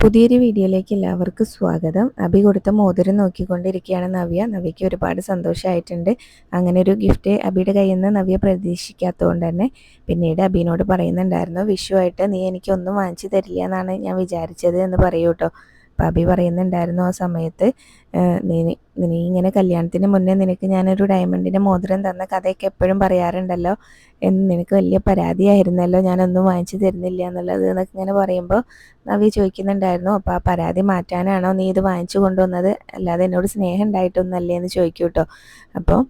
പുതിയൊരു വീഡിയോയിലേക്ക് എല്ലാവർക്കും സ്വാഗതം. അബി കൊടുത്ത മോതിരം നോക്കിക്കൊണ്ടിരിക്കുകയാണ് നവ്യ. നവ്യയ്ക്ക് ഒരുപാട് സന്തോഷമായിട്ടുണ്ട്. അങ്ങനെ ഒരു ഗിഫ്റ്റ് അബിയുടെ കയ്യിൽ നിന്ന് നവ്യ പ്രതീക്ഷിക്കാത്തതുകൊണ്ട് തന്നെ പിന്നീട് അബിനോട് പറയുന്നുണ്ടായിരുന്നു വിഷുവായിട്ട് നീ എനിക്കൊന്നും വാങ്ങിച്ചു തരില്ല എന്നാണ് ഞാൻ വിചാരിച്ചത് എന്ന് പറയൂ കേട്ടോ അപ്പം അബി പറയുന്നുണ്ടായിരുന്നു ആ സമയത്ത് നീ നീ ഇങ്ങനെ കല്യാണത്തിന് മുന്നേ നിനക്ക് ഞാനൊരു ഡയമണ്ടിന്റെ മോതിരം തന്ന കഥയൊക്കെ എപ്പോഴും പറയാറുണ്ടല്ലോ? എന്ന് നിനക്ക് വലിയ പരാതിയായിരുന്നല്ലോ? ഞാനൊന്നും വാങ്ങിച്ചു തരുന്നില്ല എന്നുള്ളത് എന്നൊക്കെ ഇങ്ങനെ പറയുമ്പോൾ നവി ചോദിക്കുന്നുണ്ടായിരുന്നു. അപ്പോൾ ആ പരാതി മാറ്റാനാണോ നീ ഇത് വാങ്ങിച്ചു കൊണ്ടുവന്നത്? അല്ലാതെ എന്നോട് സ്നേഹം ഉണ്ടായിട്ടൊന്നല്ലേ എന്ന് ചോദിക്കൂട്ടോ. അപ്പോൾ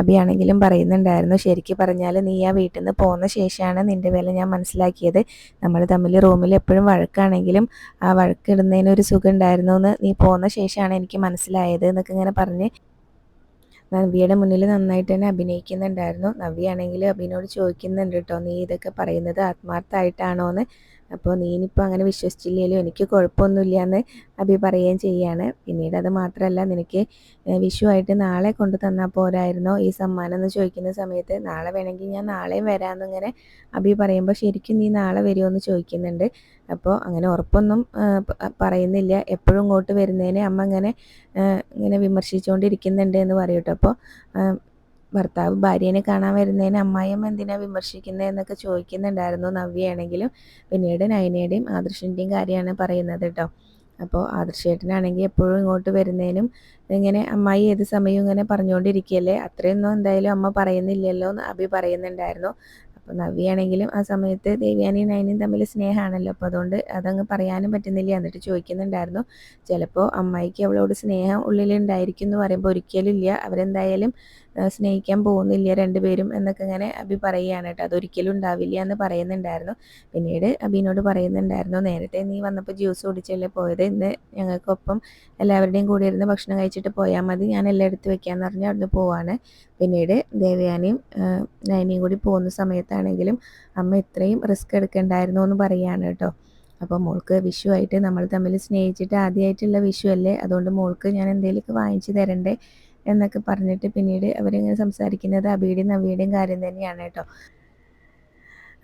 അബിയാണെങ്കിലും പറയുന്നുണ്ടായിരുന്നു ശരിക്കും പറഞ്ഞാൽ നീ ആ വീട്ടിൽ നിന്ന് പോകുന്ന ശേഷമാണ് നിന്റെ വില ഞാൻ മനസ്സിലാക്കിയത്. നമ്മൾ തമ്മിൽ റൂമിൽ എപ്പോഴും വഴക്കാണെങ്കിലും ആ വഴക്കിടുന്നതിന് ഒരു സുഖം ഉണ്ടായിരുന്നു എന്ന് നീ പോകുന്ന ശേഷമാണ് എനിക്ക് മനസ്സിലായത് എന്നൊക്കെ ഇങ്ങനെ പറഞ്ഞ് നവ്യയുടെ മുന്നിൽ നന്നായിട്ട് തന്നെ അഭിനയിക്കുന്നുണ്ടായിരുന്നു. നവ്യാണെങ്കിൽ അഭിനോട് ചോദിക്കുന്നുണ്ട് കേട്ടോ നീ ഇതൊക്കെ പറയുന്നത് ആത്മാർത്ഥമായിട്ടാണോ എന്ന് അപ്പോൾ നീ ഇനിയിപ്പോൾ അങ്ങനെ വിശ്വസിച്ചില്ലെങ്കിലും എനിക്ക് കുഴപ്പമൊന്നുമില്ല എന്ന് അഭി പറയുകയും ചെയ്യാണ്. പിന്നീട് അത് മാത്രമല്ല നിനക്ക് വിഷുവായിട്ട് നാളെ കൊണ്ടു തന്നാൽ പോരായിരുന്നോ? ഈ സമ്മാനം എന്ന് ചോദിക്കുന്ന സമയത്ത് നാളെ വേണമെങ്കിൽ ഞാൻ നാളെയും വരാമെന്നിങ്ങനെ അഭി പറയുമ്പോൾ ശരിക്കും നീ നാളെ വരുമോ എന്ന് ചോദിക്കുന്നുണ്ട്. അപ്പോൾ അങ്ങനെ ഉറപ്പൊന്നും പറയുന്നില്ല. എപ്പോഴും ഇങ്ങോട്ട് വരുന്നതിന് അമ്മ ഇങ്ങനെ ഇങ്ങനെ വിമർശിച്ചുകൊണ്ടിരിക്കുന്നുണ്ട് എന്ന് പറയട്ടോ അപ്പോൾ ഭർത്താവ് ഭാര്യനെ കാണാൻ വരുന്നതിന് അമ്മായിയമ്മ എന്തിനാ വിമർശിക്കുന്നത് എന്നൊക്കെ ചോദിക്കുന്നുണ്ടായിരുന്നു നവ്യയാണെങ്കിലും. പിന്നീട് നയനയുടെയും ആദർശിന്റെയും കാര്യമാണ് പറയുന്നത് കേട്ടോ. അപ്പോൾ ആദർശേട്ടനാണെങ്കിൽ എപ്പോഴും ഇങ്ങോട്ട് വരുന്നതിനും ഇങ്ങനെ അമ്മായി ഏത് സമയവും ഇങ്ങനെ പറഞ്ഞുകൊണ്ടിരിക്കുകയല്ലേ? അത്രയൊന്നും എന്തായാലും അമ്മ പറയുന്നില്ലല്ലോ എന്ന് അഭി പറയുന്നുണ്ടായിരുന്നു. അപ്പോൾ നവ്യാണെങ്കിലും ആ സമയത്ത് ദേവ്യാനിയും നയനിയും തമ്മിൽ സ്നേഹമാണല്ലോ. അപ്പോൾ അതുകൊണ്ട് അതങ്ങ് പറയാനും പറ്റുന്നില്ല എന്നിട്ട് ചോദിക്കുന്നുണ്ടായിരുന്നു. ചിലപ്പോൾ അമ്മായിക്ക് അവളോട് സ്നേഹം ഉള്ളിലുണ്ടായിരിക്കും എന്ന് പറയുമ്പോൾ ഒരിക്കലും ഇല്ല. അവരെന്തായാലും സ്നേഹിക്കാൻ പോകുന്നില്ല രണ്ടുപേരും എന്നൊക്കെ ഇങ്ങനെ അബി പറയുകയാണ് കേട്ടോ. അതൊരിക്കലും ഉണ്ടാവില്ല എന്ന് പറയുന്നുണ്ടായിരുന്നു. പിന്നീട് അബിനോട് പറയുന്നുണ്ടായിരുന്നു നേരത്തെ നീ വന്നപ്പോൾ ജ്യൂസ് കുടിച്ചല്ലേ പോയത്? ഇന്ന് ഞങ്ങൾക്കൊപ്പം എല്ലാവരുടെയും കൂടെ ഇരുന്ന് ഭക്ഷണം കഴിച്ചിട്ട് പോയാൽ മതി. ഞാൻ എല്ലാം എടുത്ത് വെക്കാമെന്ന് പറഞ്ഞ് അവിടുന്ന് പോവാണ്. പിന്നീട് ദേവയാനിയും നയനിയും കൂടി പോകുന്ന സമയത്താണെങ്കിലും അമ്മ ഇത്രയും റിസ്ക് എടുക്കണ്ടായിരുന്നു എന്ന് പറയുകയാണ് കേട്ടോ. അപ്പോൾ മോൾക്ക് വിഷു ആയിട്ട് നമ്മൾ തമ്മിൽ സ്നേഹിച്ചിട്ട് ആദ്യമായിട്ടുള്ള വിഷു അല്ലേ? അതുകൊണ്ട് മോൾക്ക് ഞാൻ എന്തെങ്കിലുമൊക്കെ വാങ്ങിച്ചു തരണ്ടേ? എന്നൊക്കെ പറഞ്ഞിട്ട് പിന്നീട് അവരിങ്ങനെ സംസാരിക്കുന്നത് അബിയുടെയും നവിയുടെയും കാര്യം തന്നെയാണ് കേട്ടോ.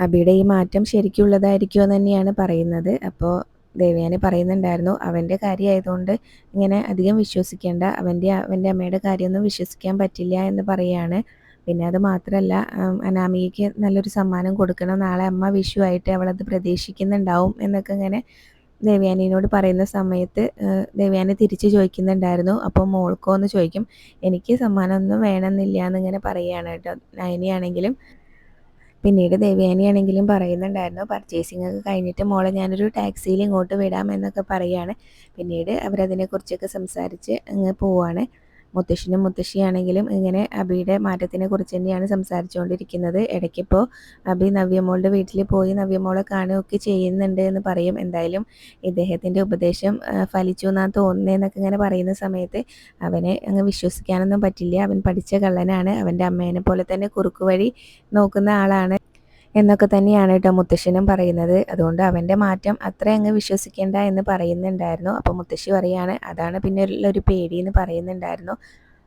അബിയുടെ ഈ മാറ്റം ശരിക്കുള്ളതായിരിക്കുമോ തന്നെയാണ് പറയുന്നത്. അപ്പോൾ ദേവയാനി പറയുന്നുണ്ടായിരുന്നു അവന്റെ കാര്യമായതുകൊണ്ട് ഇങ്ങനെ അധികം വിശ്വസിക്കേണ്ട അവന്റെ അവന്റെ അമ്മയുടെ കാര്യമൊന്നും വിശ്വസിക്കാൻ പറ്റില്ല എന്ന് പറയുകയാണ് പിന്നെ അത് മാത്രമല്ല അനാമികയ്ക്ക് നല്ലൊരു സമ്മാനം കൊടുക്കണം നാളെ അമ്മ വിഷു ആയിട്ട് അവളത് പ്രതീക്ഷിക്കുന്നുണ്ടാവും എന്നൊക്കെ ഇങ്ങനെ ദേവയാനിയോട് പറയുന്ന സമയത്ത് ദേവയാനി തിരിച്ച് ചോദിക്കുന്നുണ്ടായിരുന്നു. അപ്പോൾ മോൾക്കോ എന്ന് ചോദിക്കും എനിക്ക് സമ്മാനമൊന്നും വേണമെന്നില്ല എന്നിങ്ങനെ പറയുകയാണ് കേട്ടോ. നയനിയാണെങ്കിലും പിന്നീട് ദേവയാനിയാണെങ്കിലും പറയുന്നുണ്ടായിരുന്നു പർച്ചേസിംഗ് ഒക്കെ കഴിഞ്ഞിട്ട് മോളെ ഞാനൊരു ടാക്സിയിൽ ഇങ്ങോട്ട് വിടാം എന്നൊക്കെ പറയുകയാണ്. പിന്നീട് അവരതിനെക്കുറിച്ചൊക്കെ സംസാരിച്ച് അങ്ങ് പോവാണ്. മുത്തശ്ശനും മുത്തശ്ശിയാണെങ്കിലും ഇങ്ങനെ അബിയുടെ മാറ്റത്തിനെ കുറിച്ച് തന്നെയാണ് സംസാരിച്ചുകൊണ്ടിരിക്കുന്നത്. ഇടയ്ക്കിപ്പോൾ അബി നവ്യമോളുടെ വീട്ടിൽ പോയി നവ്യമോളെ കാണുകയൊക്കെ ചെയ്യുന്നുണ്ട് എന്ന് പറയും. എന്തായാലും ഇദ്ദേഹത്തിന്റെ ഉപദേശം ഫലിച്ചു എന്നാണ് തോന്നുന്നതെന്നൊക്കെ ഇങ്ങനെ പറയുന്ന സമയത്ത് അവനെ അങ്ങ് വിശ്വസിക്കാനൊന്നും പറ്റില്ല. അവൻ പഠിച്ച കള്ളനാണ്. അവന്റെ അമ്മേനെ പോലെ തന്നെ കുറുക്കു വഴി നോക്കുന്ന ആളാണ്. എന്നൊക്കെ തന്നെയാണ് കേട്ടോ മുത്തശ്ശനും പറയുന്നത്. അതുകൊണ്ട് അവന്റെ മാറ്റം അത്ര അങ്ങ് വിശ്വസിക്കേണ്ട എന്ന് പറയുന്നുണ്ടായിരുന്നു. അപ്പോൾ മുത്തശ്ശി പറയാണ് അതാണ് പിന്നെ ഒരു പേടി എന്ന് പറയുന്നുണ്ടായിരുന്നു.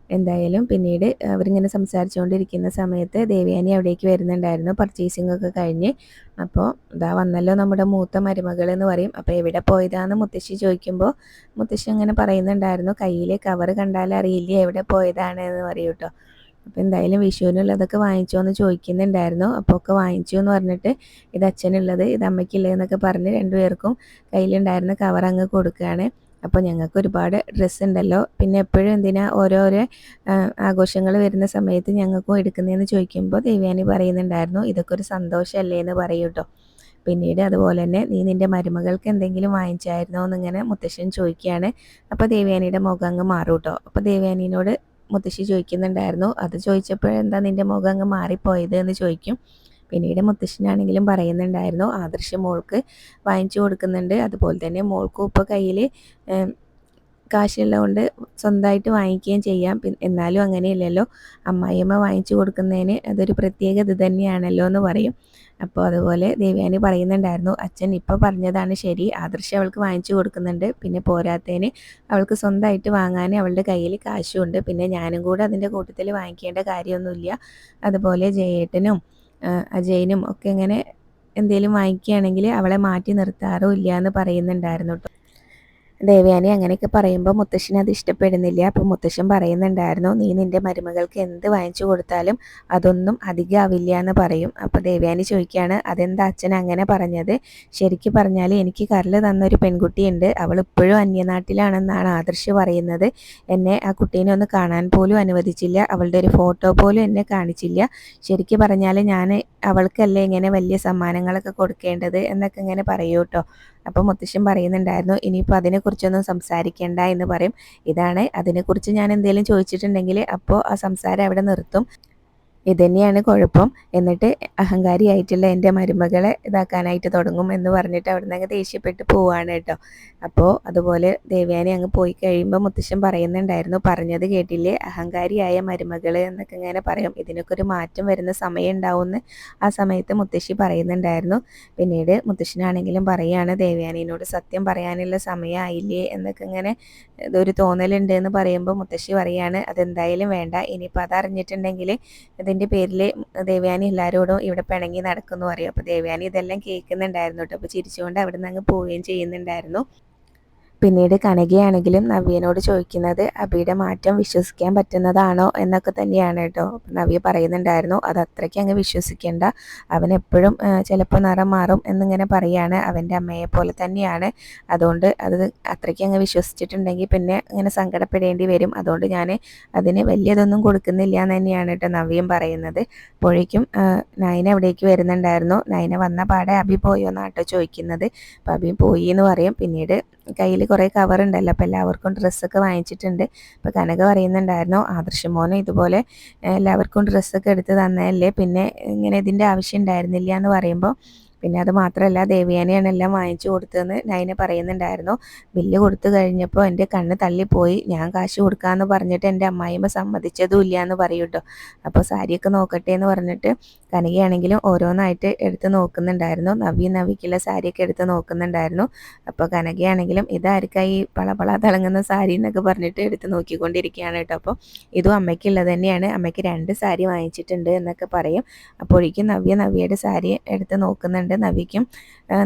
എന്തായാലും പിന്നീട് അവരിങ്ങനെ സംസാരിച്ചുകൊണ്ടിരിക്കുന്ന സമയത്ത് ദേവയാനി അവിടേക്ക് വരുന്നുണ്ടായിരുന്നു. പർച്ചേസിംഗ് ഒക്കെ കഴിഞ്ഞ്. അപ്പോൾ ഇതാ വന്നല്ലോ നമ്മുടെ മൂത്ത മരുമകൾ എന്ന് പറയും. അപ്പോൾ എവിടെ പോയതാന്ന് മുത്തശ്ശി ചോദിക്കുമ്പോൾ മുത്തശ്ശി അങ്ങനെ പറയുന്നുണ്ടായിരുന്നു കയ്യിൽ കവർ കണ്ടാൽ അറിയില്ല എവിടെ പോയതാണ്? എന്ന് പറയും അപ്പോൾ എന്തായാലും വിഷുവിനുള്ളതൊക്കെ വാങ്ങിച്ചോ എന്ന് ചോദിക്കുന്നുണ്ടായിരുന്നു. അപ്പോൾ ഒക്കെ വാങ്ങിച്ചു എന്ന് പറഞ്ഞിട്ട് ഇത് അച്ഛനുള്ളത് ഇത് അമ്മയ്ക്കുള്ളതെന്നൊക്കെ പറഞ്ഞ് രണ്ടുപേർക്കും കയ്യിലുണ്ടായിരുന്ന കവർ അങ്ങ് കൊടുക്കുകയാണ്. അപ്പോൾ ഞങ്ങൾക്ക് ഒരുപാട് ഡ്രസ്സ് ഉണ്ടല്ലോ. പിന്നെ എപ്പോഴും എന്തിനാ ഓരോരോ ആഘോഷങ്ങൾ വരുന്ന സമയത്ത് ഞങ്ങൾക്കും എടുക്കുന്നതെന്ന് ചോദിക്കുമ്പോൾ ദേവ്യാനി പറയുന്നുണ്ടായിരുന്നു ഇതൊക്കെ ഒരു സന്തോഷമല്ലേ എന്ന് പറയും കേട്ടോ. പിന്നീട് അതുപോലെ തന്നെ നീ നിന്റെ മരുമകൾക്ക് എന്തെങ്കിലും വാങ്ങിച്ചായിരുന്നോ എന്നിങ്ങനെ മുത്തശ്ശൻ ചോദിക്കുകയാണ്. അപ്പോൾ ദേവയാനിയുടെ മുഖം അങ്ങ് മാറും കേട്ടോ. അപ്പോൾ ദേവയാനിനോട് മുത്തശ്ശി ചോദിക്കുന്നുണ്ടായിരുന്നു. അത് ചോദിച്ചപ്പോഴെന്താ നിന്റെ മുഖം അങ്ങ് മാറിപ്പോയത് എന്ന് ചോദിക്കും. പിന്നീട് മുത്തശ്ശനാണെങ്കിലും പറയുന്നുണ്ടായിരുന്നു ആദർശ മോൾക്ക് വാങ്ങിച്ചു കൊടുക്കുന്നുണ്ട്. അതുപോലെ തന്നെ മോൾക്കും ഇപ്പോൾ കയ്യിൽ കാശുള്ളതുകൊണ്ട് സ്വന്തമായിട്ട് വാങ്ങിക്കുകയും ചെയ്യാം. എന്നാലും അങ്ങനെയല്ലല്ലോ. അമ്മായിയമ്മ വാങ്ങിച്ചു കൊടുക്കുന്നതിന് അതൊരു പ്രത്യേക ഇത് തന്നെയാണല്ലോ എന്ന് പറയും. അപ്പോൾ അതുപോലെ ദേവ്യാനി പറയുന്നുണ്ടായിരുന്നു അച്ഛൻ ഇപ്പോൾ പറഞ്ഞതാണ് ശരി ആദർശം അവൾക്ക് വാങ്ങിച്ചു കൊടുക്കുന്നുണ്ട്. പിന്നെ പോരാത്തതിന് അവൾക്ക് സ്വന്തമായിട്ട് വാങ്ങാൻ അവളുടെ കയ്യിൽ കാശുമുണ്ട് പിന്നെ ഞാനും കൂടെ അതിന്റെ കൂട്ടത്തിൽ വാങ്ങിക്കേണ്ട കാര്യമൊന്നുമില്ല. അതുപോലെ ജയേട്ടനും അജയനും ഒക്കെ ഇങ്ങനെ എന്തെങ്കിലും വാങ്ങിക്കുകയാണെങ്കിൽ അവളെ മാറ്റി നിർത്താറോ ഇല്ല എന്ന് പറയുന്നുണ്ടായിരുന്നു കേട്ടോ ദേവയാനി അങ്ങനെയൊക്കെ പറയുമ്പോൾ മുത്തശ്ശിന് അത് ഇഷ്ടപ്പെടുന്നില്ല. അപ്പോൾ മുത്തശ്ശൻ പറയുന്നുണ്ടായിരുന്നു നീ നിന്റെ മരുമകൾക്ക് എന്ത് വാങ്ങിച്ചു കൊടുത്താലും അതൊന്നും അധികമാവില്ല എന്ന് പറയും. അപ്പോൾ ദേവയാനി ചോദിക്കുകയാണ് അതെന്താ അച്ഛൻ അങ്ങനെ പറഞ്ഞത്? ശരിക്കും പറഞ്ഞാൽ എനിക്ക് കരൽ തന്നൊരു പെൺകുട്ടിയുണ്ട്. അവൾ ഇപ്പോഴും അന്യനാട്ടിലാണെന്നാണ് ആദർശ് പറയുന്നത്. എന്നെ ആ കുട്ടീനെ ഒന്ന് കാണാൻ പോലും അനുവദിച്ചില്ല. അവളുടെ ഒരു ഫോട്ടോ പോലും എന്നെ കാണിച്ചില്ല. ശരിക്കും പറഞ്ഞാൽ ഞാൻ അവൾക്കല്ലേ ഇങ്ങനെ വലിയ സമ്മാനങ്ങളൊക്കെ കൊടുക്കേണ്ടത് എന്നൊക്കെ ഇങ്ങനെ പറയൂ കേട്ടോ അപ്പോൾ മുത്തശ്ശൻ പറയുന്നുണ്ടായിരുന്നു ഇനിയിപ്പോൾ അതിനെക്കുറിച്ചൊന്നും സംസാരിക്കേണ്ട എന്ന് പറയും. ഇതാണ്. അതിനെക്കുറിച്ച് ഞാൻ എന്തെങ്കിലും ചോദിച്ചിട്ടുണ്ടെങ്കിൽ അപ്പോൾ ആ സംസാരം അവിടെ നിർത്തും. ഇതന്നെയാണ് കുഴപ്പം. എന്നിട്ട് അഹങ്കാരി ആയിട്ടുള്ള എന്റെ മരുമകളെ ഇതാക്കാനായിട്ട് തുടങ്ങും എന്ന് പറഞ്ഞിട്ട് അവിടെ നിന്ന് അങ്ങ് ദേഷ്യപ്പെട്ട് പോവാണ് കേട്ടോ. അപ്പോൾ അതുപോലെ ദേവയാനി അങ്ങ് പോയി കഴിയുമ്പോൾ മുത്തശ്ശൻ പറയുന്നുണ്ടായിരുന്നു പറഞ്ഞത് കേട്ടില്ലേ? അഹങ്കാരിയായ മരുമകൾ എന്നൊക്കെ ഇങ്ങനെ പറയും. ഇതിനൊക്കെ ഒരു മാറ്റം വരുന്ന സമയം ഉണ്ടാവുമെന്ന് ആ സമയത്ത് മുത്തശ്ശി പറയുന്നുണ്ടായിരുന്നു. പിന്നീട് മുത്തശ്ശനാണെങ്കിലും പറയുകയാണ് ദേവയാനിനോട് സത്യം പറയാനുള്ള സമയമായില്ലേ എന്നൊക്കെ ഇങ്ങനെ ഇതൊരു തോന്നലുണ്ട് എന്ന് പറയുമ്പോൾ മുത്തശ്ശി പറയാണ് അതെന്തായാലും വേണ്ട. ഇനിയിപ്പോൾ അതറിഞ്ഞിട്ടുണ്ടെങ്കിൽ ഇതിന്റെ പേരിൽ ദേവയാനി എല്ലാവരോടും ഇവിടെ പിണങ്ങി നടക്കുന്നു പറയും. അപ്പോൾ ദേവയാനി ഇതെല്ലാം കേൾക്കുന്നുണ്ടായിരുന്നു കേട്ടോ. അപ്പോൾ ചിരിച്ചുകൊണ്ട് അവിടെ നിന്ന് അങ്ങ് പോവുകയും ചെയ്യുന്നുണ്ടായിരുന്നു. പിന്നീട് കനകയാണെങ്കിലും നവ്യനോട് ചോദിക്കുന്നത് അബിയുടെ മാറ്റം വിശ്വസിക്കാൻ പറ്റുന്നതാണോ? എന്നൊക്കെ തന്നെയാണ് കേട്ടോ. നവ്യ പറയുന്നുണ്ടായിരുന്നു അത് അത്രയ്ക്ക് അങ്ങ് വിശ്വസിക്കേണ്ട. അവൻ എപ്പോഴും ചിലപ്പോൾ നിറം മാറും എന്നിങ്ങനെ പറയാണ്. അവന്റെ അമ്മയെ പോലെ തന്നെയാണ്. അതുകൊണ്ട് അത് അത്രയ്ക്ക് അങ്ങ് വിശ്വസിച്ചിട്ടുണ്ടെങ്കിൽ പിന്നെ ഇങ്ങനെ സങ്കടപ്പെടേണ്ടി വരും. അതുകൊണ്ട് ഞാൻ അതിന് വലിയതൊന്നും കൊടുക്കുന്നില്ല എന്ന് തന്നെയാണ് കേട്ടോ നവ്യം പറയുന്നത്. അപ്പോഴേക്കും നയന എവിടേക്ക് വരുന്നുണ്ടായിരുന്നു. നയന വന്ന പാടെ അബി പോയോ എന്നാട്ടോ ചോദിക്കുന്നത്. അപ്പം അബി പോയി എന്ന് പറയും. പിന്നീട് കയ്യിൽ കുറേ കവർ ഉണ്ടല്ലോ അപ്പോൾ എല്ലാവർക്കും ഡ്രസ്സൊക്കെ വാങ്ങിച്ചിട്ടുണ്ട്. അപ്പോൾ കനക പറയുന്നുണ്ടായിരുന്നു ആദർശമോനും ഇതുപോലെ എല്ലാവർക്കും ഡ്രസ്സൊക്കെ എടുത്ത് തന്നതല്ലേ? പിന്നെ ഇങ്ങനെ ഇതിന്റെ ആവശ്യം ഉണ്ടായിരുന്നില്ല എന്ന് പറയുമ്പോൾ പിന്നെ അത് മാത്രമല്ല ദേവിയാനെയാണ് എല്ലാം വാങ്ങിച്ചു കൊടുത്തതെന്ന് നൈന പറയുന്നുണ്ടായിരുന്നു. ബില്ല് കൊടുത്തു കഴിഞ്ഞപ്പോൾ എന്റെ കണ്ണ് തള്ളിപ്പോയി. ഞാൻ കാശ് കൊടുക്കാമെന്ന് പറഞ്ഞിട്ട് എന്റെ അമ്മായിമ്മ സമ്മതിച്ചതും ഇല്ല എന്ന് പറയൂട്ടോ. അപ്പോൾ സാരിയൊക്കെ നോക്കട്ടെ എന്ന് പറഞ്ഞിട്ട് കനകയാണെങ്കിലും ഓരോന്നായിട്ട് എടുത്ത് നോക്കുന്നുണ്ടായിരുന്നു. നവി നവിക്കുള്ള സാരിയൊക്കെ എടുത്ത് നോക്കുന്നുണ്ടായിരുന്നു. അപ്പോൾ കനകയാണെങ്കിലും ഇതായിരിക്കാം ഈ പളപള തിളങ്ങുന്ന സാരി എന്നൊക്കെ പറഞ്ഞിട്ട് എടുത്ത് നോക്കിക്കൊണ്ടിരിക്കുകയാണ് കേട്ടോ. അപ്പോൾ ഇതും അമ്മയ്ക്കുള്ളത് തന്നെയാണ്. അമ്മയ്ക്ക് രണ്ട് സാരി വാങ്ങിച്ചിട്ടുണ്ട് എന്നൊക്കെ പറയും. അപ്പോഴേക്കും നവ്യ നവ്യയുടെ സാരി എടുത്ത് നോക്കുന്നുണ്ട്. നവിക്കും.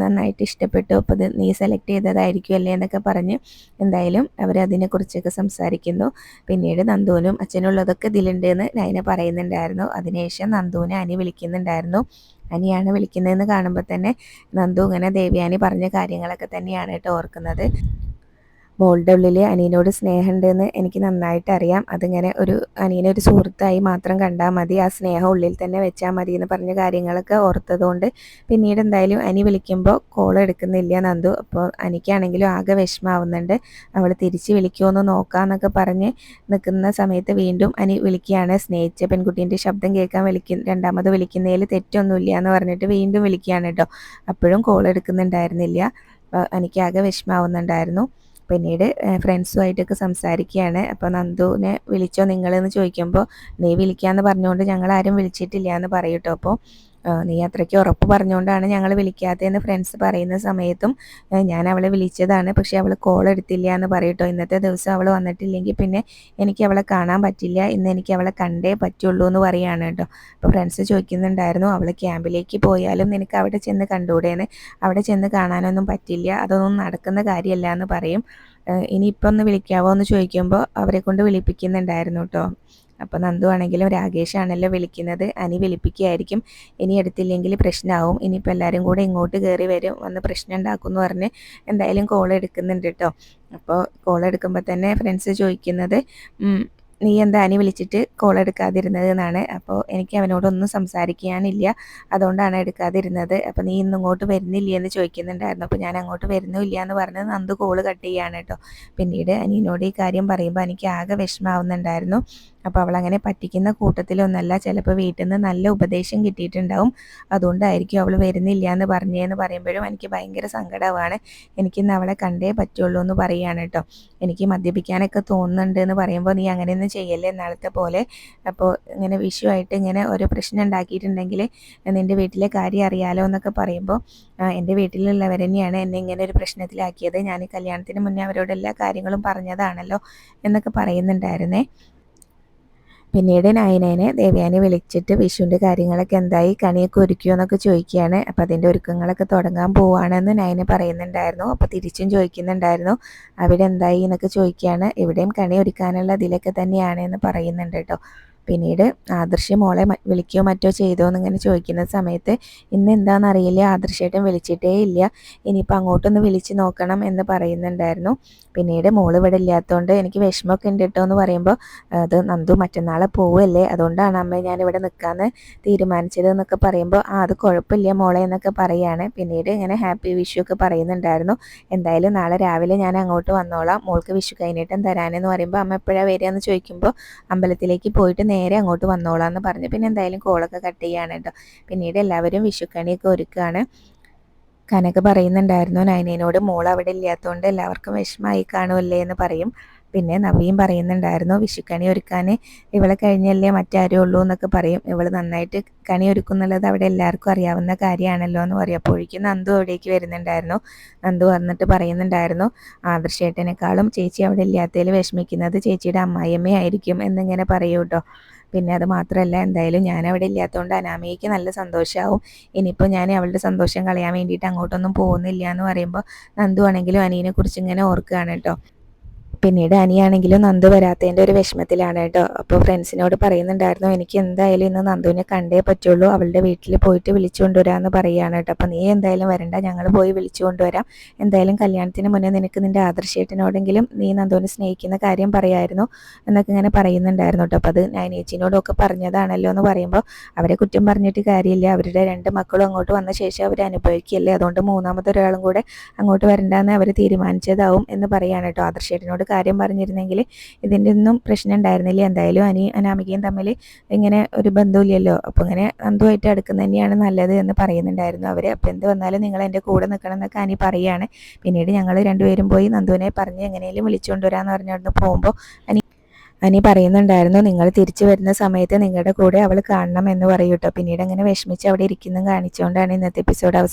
നന്നായിട്ട് ഇഷ്ടപ്പെട്ടു. അപ്പോൾ ഇത് നീ സെലക്ട് ചെയ്തതായിരിക്കും അല്ലേ എന്നൊക്കെ പറഞ്ഞ് എന്തായാലും അവർ അതിനെക്കുറിച്ചൊക്കെ സംസാരിക്കുന്നു. പിന്നീട് നന്ദുവിനും അച്ഛനുള്ളതൊക്കെ ഇതിലുണ്ട് എന്ന് നയന പറയുന്നുണ്ടായിരുന്നു. അതിനുശേഷം നന്ദുവിനെ അനി വിളിക്കുന്നുണ്ടായിരുന്നു. അനിയാണ് വിളിക്കുന്നതെന്ന് കാണുമ്പോൾ തന്നെ നന്ദു ഇങ്ങനെ ദേവ്യാനി പറഞ്ഞ കാര്യങ്ങളൊക്കെ തന്നെയാണ് കേട്ടോ ഓർക്കുന്നത്. മോളുടെ ഉള്ളിൽ അനിയനോട് സ്നേഹമുണ്ടെന്ന് എനിക്ക് നന്നായിട്ട് അറിയാം അതിങ്ങനെ ഒരു അനിയനെ ഒരു സുഹൃത്തായി മാത്രം കണ്ടാൽ മതി. ആ സ്നേഹം ഉള്ളിൽ തന്നെ വെച്ചാൽ മതി എന്ന് പറഞ്ഞ കാര്യങ്ങളൊക്കെ ഓർത്തതുകൊണ്ട് പിന്നീട് എന്തായാലും അനി വിളിക്കുമ്പോൾ കോൾ എടുക്കുന്നില്ല നന്ദു. അപ്പോൾ അനിക്കാണെങ്കിലും ആകെ വിഷമാവുന്നുണ്ട്. അവൾ തിരിച്ച് വിളിക്കുമോ നോക്കാമെന്നൊക്കെ പറഞ്ഞ് നിൽക്കുന്ന സമയത്ത് വീണ്ടും അനി വിളിക്കുകയാണ്. സ്നേഹിച്ച പെൺകുട്ടീന്റെ ശബ്ദം കേൾക്കാൻ വിളിക്കും രണ്ടാമത് വിളിക്കുന്നതിൽ തെറ്റൊന്നുമില്ല എന്ന് പറഞ്ഞിട്ട് വീണ്ടും വിളിക്കുകയാണ് കേട്ടോ. അപ്പോഴും കോൾ എടുക്കുന്നുണ്ടായിരുന്നില്ല. എനിക്കാകെ വിഷമാവുന്നുണ്ടായിരുന്നു. പിന്നീട് ഫ്രണ്ട്സുമായിട്ടൊക്കെ സംസാരിക്കുകയാണ്. അപ്പോൾ നന്ദുവിനെ വിളിച്ചോ നിങ്ങളെന്ന് ചോദിക്കുമ്പോൾ നീ വിളിക്കാമെന്ന് പറഞ്ഞുകൊണ്ട് ഞങ്ങൾ ആരും വിളിച്ചിട്ടില്ല എന്ന് പറയൂട്ടോ അപ്പോൾ നീ അത്രയ്ക്ക് ഉറപ്പ് പറഞ്ഞുകൊണ്ടാണ് ഞങ്ങൾ വിളിക്കാത്തതെന്ന് ഫ്രണ്ട്സ് പറയുന്ന സമയത്തും ഞാൻ അവളെ വിളിച്ചതാണ്. പക്ഷേ അവൾ കോൾ എടുത്തില്ല എന്ന് പറയട്ടോ. ഇന്നത്തെ ദിവസം അവൾ വന്നിട്ടില്ലെങ്കിൽ പിന്നെ എനിക്ക് അവളെ കാണാൻ പറ്റില്ല. ഇന്ന് എനിക്ക് അവളെ കണ്ടേ പറ്റുള്ളൂ എന്ന് പറയുകയാണ് കേട്ടോ. അപ്പോൾ ഫ്രണ്ട്സ് ചോദിക്കുന്നുണ്ടായിരുന്നു അവൾ ക്യാമ്പിലേക്ക് പോയാലും നിനക്ക് അവിടെ ചെന്ന് കണ്ടുകൂടേന്ന്? അവിടെ ചെന്ന് കാണാനൊന്നും പറ്റില്ല. അതൊന്നും നടക്കുന്ന കാര്യമല്ല എന്ന് പറയും. ഇനിയിപ്പോൾ ഒന്ന് വിളിക്കാവോ എന്ന് ചോദിക്കുമ്പോൾ അവരെ കൊണ്ട് വിളിപ്പിക്കുന്നുണ്ടായിരുന്നു കേട്ടോ. അപ്പോൾ നന്ദു ആണെങ്കിലും രാകേഷ് ആണല്ലോ വിളിക്കുന്നത്. അനി വിളിപ്പിക്കുകയായിരിക്കും. ഇനി എടുത്തില്ലെങ്കിൽ പ്രശ്നമാവും ഇനിയിപ്പോൾ എല്ലാവരും കൂടെ ഇങ്ങോട്ട് കയറി വരും. വന്ന് പ്രശ്നം ഉണ്ടാക്കും എന്ന് പറഞ്ഞ് എന്തായാലും കോൾ എടുക്കുന്നുണ്ട് കേട്ടോ അപ്പോൾ കോൾ എടുക്കുമ്പോൾ തന്നെ ഫ്രണ്ട്സ് ചോദിക്കുന്നത് നീ എന്താ അനി വിളിച്ചിട്ട് കോൾ എടുക്കാതിരുന്നത് എന്നാണ് അപ്പോൾ എനിക്ക് അവനോടൊന്നും സംസാരിക്കാനില്ല. അതുകൊണ്ടാണ് എടുക്കാതിരുന്നത്. അപ്പോൾ നീ ഇന്ന് ഇങ്ങോട്ട് വരുന്നില്ല എന്ന് ചോദിക്കുന്നുണ്ടായിരുന്നു. അപ്പോൾ ഞാൻ അങ്ങോട്ട് വരുന്നില്ല എന്ന് പറഞ്ഞ് നന്ദു കോൾ കട്ട് ചെയ്യാണ് കേട്ടോ. പിന്നീട് അനിയനോട് ഈ കാര്യം പറയുമ്പോൾ എനിക്ക് ആകെ വിഷമാവുന്നുണ്ടായിരുന്നു. അപ്പോൾ അവളങ്ങനെ പറ്റിക്കുന്ന കൂട്ടത്തിലൊന്നല്ല. ചിലപ്പോൾ വീട്ടിൽ നിന്ന് നല്ല ഉപദേശം കിട്ടിയിട്ടുണ്ടാവും. അതുകൊണ്ടായിരിക്കും അവൾ വരുന്നില്ല എന്ന് പറഞ്ഞതെന്ന് പറയുമ്പോഴും എനിക്ക് ഭയങ്കര സങ്കടമാണ് എനിക്കിന്ന് അവളെ കണ്ടേ പറ്റുള്ളൂ എന്ന് പറയുകയാണ് കേട്ടോ. എനിക്ക് മദ്യപിക്കാനൊക്കെ തോന്നുന്നുണ്ട് എന്ന് പറയുമ്പോൾ നീ അങ്ങനെയൊന്നും ചെയ്യല്ലേ നാളത്തെ പോലെ? അപ്പോൾ ഇങ്ങനെ വിഷു ആയിട്ട് ഇങ്ങനെ ഒരു പ്രശ്നം ഉണ്ടാക്കിയിട്ടുണ്ടെങ്കിൽ നിന്റെ വീട്ടിലെ കാര്യം അറിയാലോ എന്നൊക്കെ പറയുമ്പോൾ എന്റെ വീട്ടിലുള്ളവർ തന്നെയാണ് എന്നെ ഇങ്ങനെ ഒരു പ്രശ്നത്തിലാക്കിയത്. ഞാൻ കല്യാണത്തിന് മുന്നേ അവരോട് എല്ലാ കാര്യങ്ങളും പറഞ്ഞതാണല്ലോ എന്നൊക്കെ പറയുന്നുണ്ടായിരുന്നേ. പിന്നീട് നയനേനെ ദേവയാനി വിളിച്ചിട്ട് വിഷുവിന്റെ കാര്യങ്ങളൊക്കെ എന്തായി? കണിയൊക്കെ ഒരുക്കിയോ? എന്നൊക്കെ ചോദിക്കുകയാണ്. അപ്പോൾ അതിന്റെ ഒരുക്കങ്ങളൊക്കെ തുടങ്ങാൻ പോവുകയാണെന്ന് നയന പറയുന്നുണ്ടായിരുന്നു. അപ്പോൾ തിരിച്ചും ചോദിക്കുന്നുണ്ടായിരുന്നു അവിടെ എന്തായി? എന്നൊക്കെ ചോദിക്കുകയാണ്. ഇവിടെയും കണി ഒരുക്കാനുള്ള ഇതിലൊക്കെ തന്നെയാണ് എന്ന് പറയുന്നുണ്ട് കേട്ടോ. പിന്നീട് ആദർശി മോളെ വിളിക്കുകയോ മറ്റോ ചെയ്തോ എന്നിങ്ങനെ ചോദിക്കുന്ന സമയത്ത് ഇന്ന് എന്താണെന്നറിയില്ല ആദർശയായിട്ടും വിളിച്ചിട്ടേ ഇല്ല ഇനിയിപ്പോൾ അങ്ങോട്ടൊന്ന് വിളിച്ച് നോക്കണം എന്ന് പറയുന്നുണ്ടായിരുന്നു. പിന്നീട് മോൾ ഇവിടെ ഇല്ലാത്തതുകൊണ്ട് എനിക്ക് വിഷമമൊക്കെ ഉണ്ട് കേട്ടോ എന്ന് പറയുമ്പോൾ അത് നന്ദു മറ്റന്നാളെ പോവല്ലേ അതുകൊണ്ടാണ് അമ്മ ഞാൻ ഇവിടെ നിൽക്കാമെന്ന് തീരുമാനിച്ചത് എന്നൊക്കെ പറയുമ്പോൾ ആ അത് കുഴപ്പമില്ല മോളെ എന്നൊക്കെ പറയുകയാണ് പിന്നീട് ഇങ്ങനെ ഹാപ്പി വിഷു ഒക്കെ പറയുന്നുണ്ടായിരുന്നു. എന്തായാലും നാളെ രാവിലെ ഞാൻ അങ്ങോട്ട് വന്നോളാം മോൾക്ക് വിഷു കൈനീട്ടം തരാനെന്ന് പറയുമ്പോൾ അമ്മ എപ്പോഴാണ് വരിക എന്ന് ചോദിക്കുമ്പോൾ അമ്പലത്തിലേക്ക് പോയിട്ട് നേരെ അങ്ങോട്ട് വന്നോളാം എന്ന് പറഞ്ഞു. പിന്നെ എന്തായാലും കോളൊക്കെ കട്ട് ചെയ്യാണ് കേട്ടോ പിന്നീട് എല്ലാവരും വിഷുക്കണിയൊക്കെ ഒരുക്കുകയാണ് കനക പറയുന്നുണ്ടായിരുന്നു നൈനേനോട് മോൾ അവിടെ ഇല്ലാത്തതുകൊണ്ട് എല്ലാവർക്കും വിഷമമായി കാണുമല്ലേ എന്ന് പറയും. പിന്നെ നവിയും പറയുന്നുണ്ടായിരുന്നു വിഷുക്കണി ഒരുക്കാൻ ഇവളെ കഴിഞ്ഞല്ലേ മറ്റാരും ഉള്ളൂ എന്നൊക്കെ പറയും. ഇവൾ നന്നായിട്ട് കണി ഒരുക്കുന്നുള്ളത് അവിടെ എല്ലാവർക്കും അറിയാവുന്ന കാര്യമാണല്ലോ എന്ന് പറയും. അപ്പോഴേക്കും നന്ദു അവിടേക്ക് വരുന്നുണ്ടായിരുന്നു. നന്ദു വന്നിട്ട് പറയുന്നുണ്ടായിരുന്നു ആദർശേട്ടനേക്കാളും ചേച്ചി അവിടെ ഇല്ലാത്തതിൽ വിഷമിക്കുന്നത് ചേച്ചിയുടെ അമ്മായിയമ്മയായിരിക്കും എന്നിങ്ങനെ പറയൂ കേട്ടോ. പിന്നെ അത് മാത്രമല്ല എന്തായാലും ഞാൻ അവിടെ ഇല്ലാത്തതുകൊണ്ട് അനാമയ്ക്ക് നല്ല സന്തോഷമാവും ഇനിയിപ്പോൾ ഞാൻ അവളുടെ സന്തോഷം കളയാൻ വേണ്ടിയിട്ട് അങ്ങോട്ടൊന്നും പോകുന്നില്ല എന്ന് പറയുമ്പോൾ നന്ദു ആണെങ്കിലും അനീനെ കുറിച്ച് ഇങ്ങനെ ഓർക്കുകയാണ് കേട്ടോ. പിന്നീട് അനിയാണെങ്കിലും നന്ദു വരാത്തതിന്റെ ഒരു വിഷമത്തിലാണ് കേട്ടോ. അപ്പോൾ ഫ്രണ്ട്സിനോട് പറയുന്നുണ്ടായിരുന്നു എനിക്ക് എന്തായാലും ഇന്ന് നന്ദുവിനെ കണ്ടേ പറ്റുള്ളൂ. അവളുടെ വീട്ടിൽ പോയിട്ട് വിളിച്ചു കൊണ്ടുവരാമെന്ന് പറയുകയാണ് കേട്ടോ. അപ്പോൾ നീ എന്തായാലും വരണ്ട ഞങ്ങൾ പോയി വിളിച്ചു കൊണ്ടുവരാം. എന്തായാലും കല്യാണത്തിന് മുന്നേ നിനക്ക് നിന്റെ ആദർശേട്ടനോടെങ്കിലും നീ നന്ദുവിനെ സ്നേഹിക്കുന്ന കാര്യം പറയായിരുന്നു എന്നൊക്കെ ഇങ്ങനെ പറയുന്നുണ്ടായിരുന്നു കേട്ടോ. അപ്പോൾ അത് ഒക്കെ പറഞ്ഞതാണല്ലോ എന്ന് പറയുമ്പോൾ അവരെ കുറ്റം പറഞ്ഞിട്ട് കാര്യമില്ല. അവരുടെ രണ്ട് മക്കളും അങ്ങോട്ട് വന്ന ശേഷം അവർ അനുഭവിക്കുകയല്ലേ? അതുകൊണ്ട് മൂന്നാമത്തെ ഒരാളും കൂടെ അങ്ങോട്ട് വരണ്ടെന്ന് അവർ തീരുമാനിച്ചതാവും എന്ന് പറയുകയാണ് കേട്ടോ. ആദർശേട്ടനോട് കാര്യം പറഞ്ഞിരുന്നെങ്കിൽ ഇതിന്റെ ഒന്നും പ്രശ്നം ഉണ്ടായിരുന്നില്ല. എന്തായാലും അനി അനാമികയും തമ്മിൽ ഇങ്ങനെ ഒരു ബന്ധമില്ലല്ലോ. അപ്പോൾ ഇങ്ങനെ അന്ധമായിട്ട് അടുക്കുന്നത് തന്നെയാണ് നല്ലത് എന്ന് പറയുന്നുണ്ടായിരുന്നു അവർ. അപ്പോൾ എന്ത് വന്നാലും നിങ്ങൾ എന്റെ കൂടെ നിൽക്കണം എന്നൊക്കെ അനി പറയുകയാണ്. പിന്നീട് ഞങ്ങൾ രണ്ടുപേരും പോയി നന്ദുവിനെ പറഞ്ഞ് എങ്ങനെയും വിളിച്ചുകൊണ്ടുവരാമെന്ന് പറഞ്ഞിരുന്നു പോകുമ്പോൾ അനി അനി പറയുന്നുണ്ടായിരുന്നു നിങ്ങൾ തിരിച്ചു വരുന്ന സമയത്ത് നിങ്ങളുടെ കൂടെ അവൾ കാണണം എന്ന് പറയൂട്ടോ പിന്നീട് അങ്ങനെ വിഷമിച്ച് അവിടെ ഇരിക്കുന്നതും കാണിച്ചുകൊണ്ടാണ് ഇന്നത്തെ എപ്പിസോഡ് അവസാനം